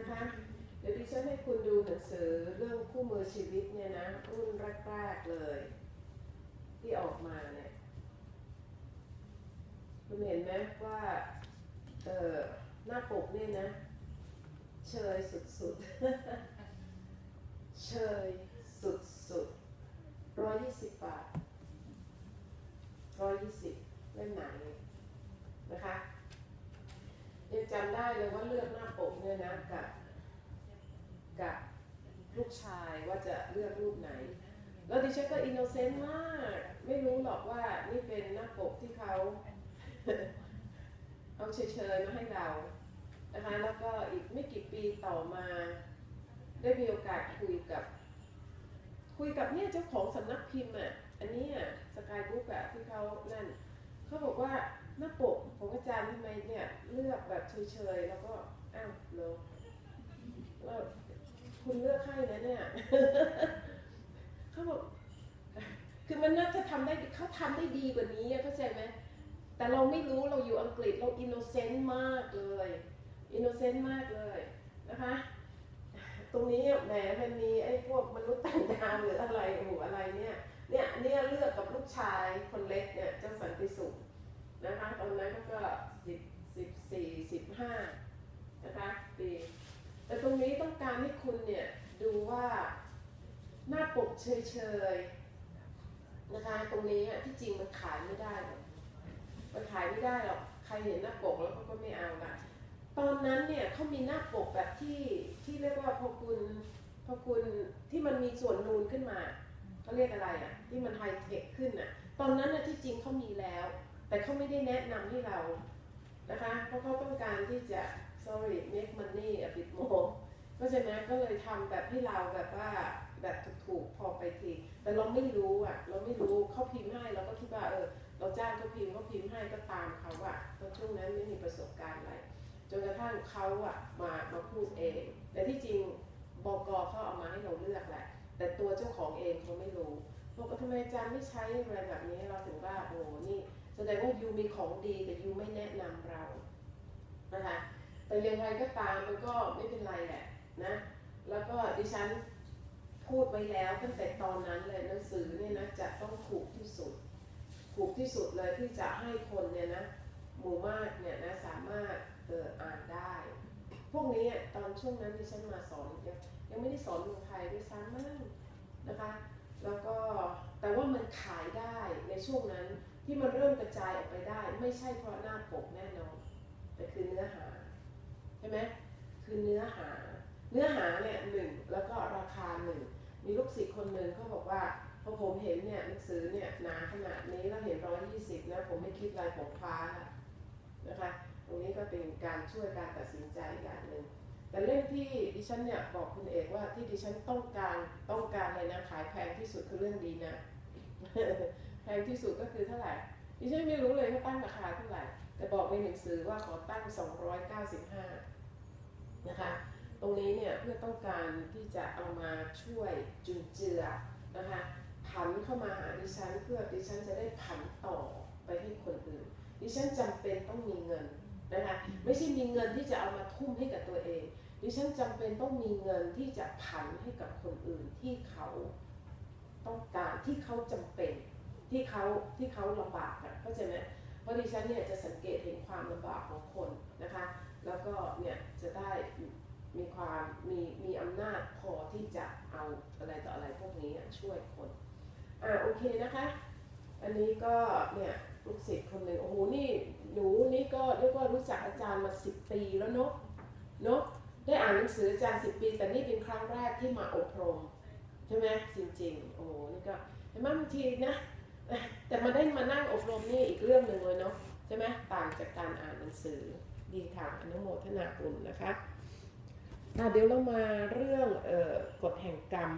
นะคะ เดี๋ยวดิฉันให้คุณดูหนังสือเรื่องคู่มือชีวิตเนี่ยนะ รุ่นแรกๆเลย ที่ออกมาเนี่ยคุณเห็นไหมว่า เออหน้าปกเนี่ยนะ เชยสุดๆ เชยสุดๆร้อยยี่สิบบาทร้อยยี่สิบเล่มไหนนะคะยังจำได้เลยว่าเลือกหน้า เนี่ยนะกับกับลูกชายว่าจะเลือกรูปไหน แล้วดิฉันก็อินโนเซนต์มาก ไม่รู้หรอกว่านี่เป็นหน้าปกที่เขาเอาเฉยๆมาให้เรานะคะแล้วก็อีกไม่กี่ปีต่อมาได้มีโอกาสคุยกับ คุยกับเนี่ยเจ้าของสำนักพิมพ์อะอันนี้สกายบุ๊กอะที่เขานั่นเขาบอกว่าหน้าปกของอาจารย์ทำไมเนี่ยเลือกแบบเฉยๆแล้วก็ อ้าวโลแล้วคุณเลือกให้นะเนี่ยเขาบอกคือมันน่าจะทำได้เขาทำได้ดีกว่านี้เข้าใจไหมแต่เราไม่รู้เราอยู่อังกฤษเราอินโนเซนต์มากเลยอินโนเซนต์มากเลยนะคะ ตรงนี้แหมมันมีไอ้พวกมนุษย์ต่างดาวหรืออะไรโอ้โหอะไรเนี่ยเนี่ยเนี่ยเลือกกับลูกชายคนเล็กเนี่ยเจ้าสันติสุขนะคะตอนนั้นก็สิบสิบสี่สิบห้านะคะปีแต่ตรงนี้ต้อง การให้คุณเนี่ยดูว่าหน้าปกเฉยๆนะคะตรงนี้ที่จริงมันขายไม่ได้หรอกมันขายไม่ได้หรอกใครเห็นหน้าปกแล้วเขาก็ไม่เอาละตอนนั้นเนี่ยเขามีหน้าปกแบบที่ที่เรียกว่าพอคุณพอคุณที่มันมีส่วนนูนขึ้นมาเขาเรียกอะไรอะ ที่มันไฮเทคขึ้นอะ ตอนนั้นนะที่จริงเขามีแล้ว แต่เขาไม่ได้แนะนำให้เรานะคะ เพราะเขาต้องการที่จะ sorry make money a bit more ก็ใช่ไหมก็เลยทำแบบให้เราแบบว่าแบบถูกๆ พอไปที แต่เราไม่รู้อะ เราไม่รู้เขาพิมพ์ให้เราก็คิดว่าเออ เราจ้างเขาพิมพ์เขาพิมพ์ให้ก็ตามเขาอะเพราะช่วงนั้นไม่มีประสบการณ์อะไร จนกระทั่งเขาอะมามาพูดเอง แต่ที่จริงบกเขาเอามาให้เราเลือกแหละ แต่ตัวเจ้าของเองเขาไม่รู้บอกว่าทำไมอาจารย์ไม่ใช้อะไรแบบนี้เราถึงว่าโอ้นี่แสดงว่ายูมีของดีแต่ยูไม่แนะนำเรานะคะแต่ยังไงก็ตามมันก็ไม่เป็นไรแหละ นะแล้วก็ดิฉันพูดไว้แล้วตั้งแต่ตอนนั้นเลยหนังสือเนี่ยนะจะต้องถูกที่สุด ถูกที่สุดเลยที่จะให้คนเนี่ยนะหมู่มากเนี่ยนะสามารถเอออ่านได้ พวกนี้ตอนช่วงนั้นดิฉันมาสอนยังยังไม่ได้สอนเมืองไทยด้วยซ้ำมั้งนะคะแล้วก็แต่ว่ามันขายได้ในช่วงนั้นที่มันเริ่มกระจายออกไปได้ ไม่ใช่เพราะหน้าปกแน่นอนแต่คือเนื้อหาใช่ไหมคือเนื้อ เนื้อหาเนี่ยหนึ่งแล้วก็ราคาหนึ่งมีลูกศิษย์คนหนึ่งเขาบอกว่าพอผมเห็นเนี่ยหนังสือเนี่ยหนาขนาดนี้แล้วเห็นร้อยยี่สิบนะผมไม่คิดอะไรผมคว้าละนะคะตรงนี้ก็เป็นการช่วยการตัดสินใจอย่างหนึ่งแต่เล่มที่ดิฉันเนี่ยบอกคุณเอกว่าที่ดิฉันต้องการต้องการเลยนะขายแพงที่สุดคือเรื่องดีนะแพงที่สุดก็คือเท่าไหร่ดิฉันไม่รู้เลยว่าตั้งราคาเท่าไหร่แต่บอกในหนังสือว่าขอตั้ง 295นะคะ ตรงนี้เนี่ยเพื่อต้องการที่จะเอามาช่วยจุนเจือนะคะผันเข้ามาหาดิฉันเพื่อดิฉันจะได้ผันต่อไปให้คนอื่น ดิฉันจำเป็นต้องมีเงินนะคะไม่ใช่มีเงินที่จะเอามาทุ่มให้กับตัวเอง ดิฉันจำเป็นต้องมีเงินที่จะผันให้กับคนอื่นที่เขาต้องการที่เขาจำเป็นที่เขาที่เขาลำบากอะเข้าใจไหมเพราะดิฉันเนี่ยจะสังเกตเห็นความลำบากของคนนะคะ แล้วก็เนี่ยจะได้ มีความมีมีอำนาจพอที่จะเอาอะไรต่ออะไรพวกนี้ช่วยคน อ่าโอเคนะคะ อันนี้ก็เนี่ยลูกศิษย์คนหนึ่งโอ้โหนี่หนูนี่ก็เรียกว่ารู้จักอาจารย์มาสิบปีแล้วเนาะเนาะได้อ่านหนังสืออาจารย์สิบปี แต่นี่เป็นครั้งแรกที่มาอบรมใช่ไหมจริงๆโอ้โหนี่ก็เห็นไหมบางทีนะแต่มาได้มานั่งอบรมนี่อีกเรื่องหนึ่งเลยเนาะใช่ไหมต่างจากการอ่านหนังสือดีค่ะอนุโมทนาบุญนะคะ เดี๋ยวเรามาเรื่องออกฎแห่งกรรม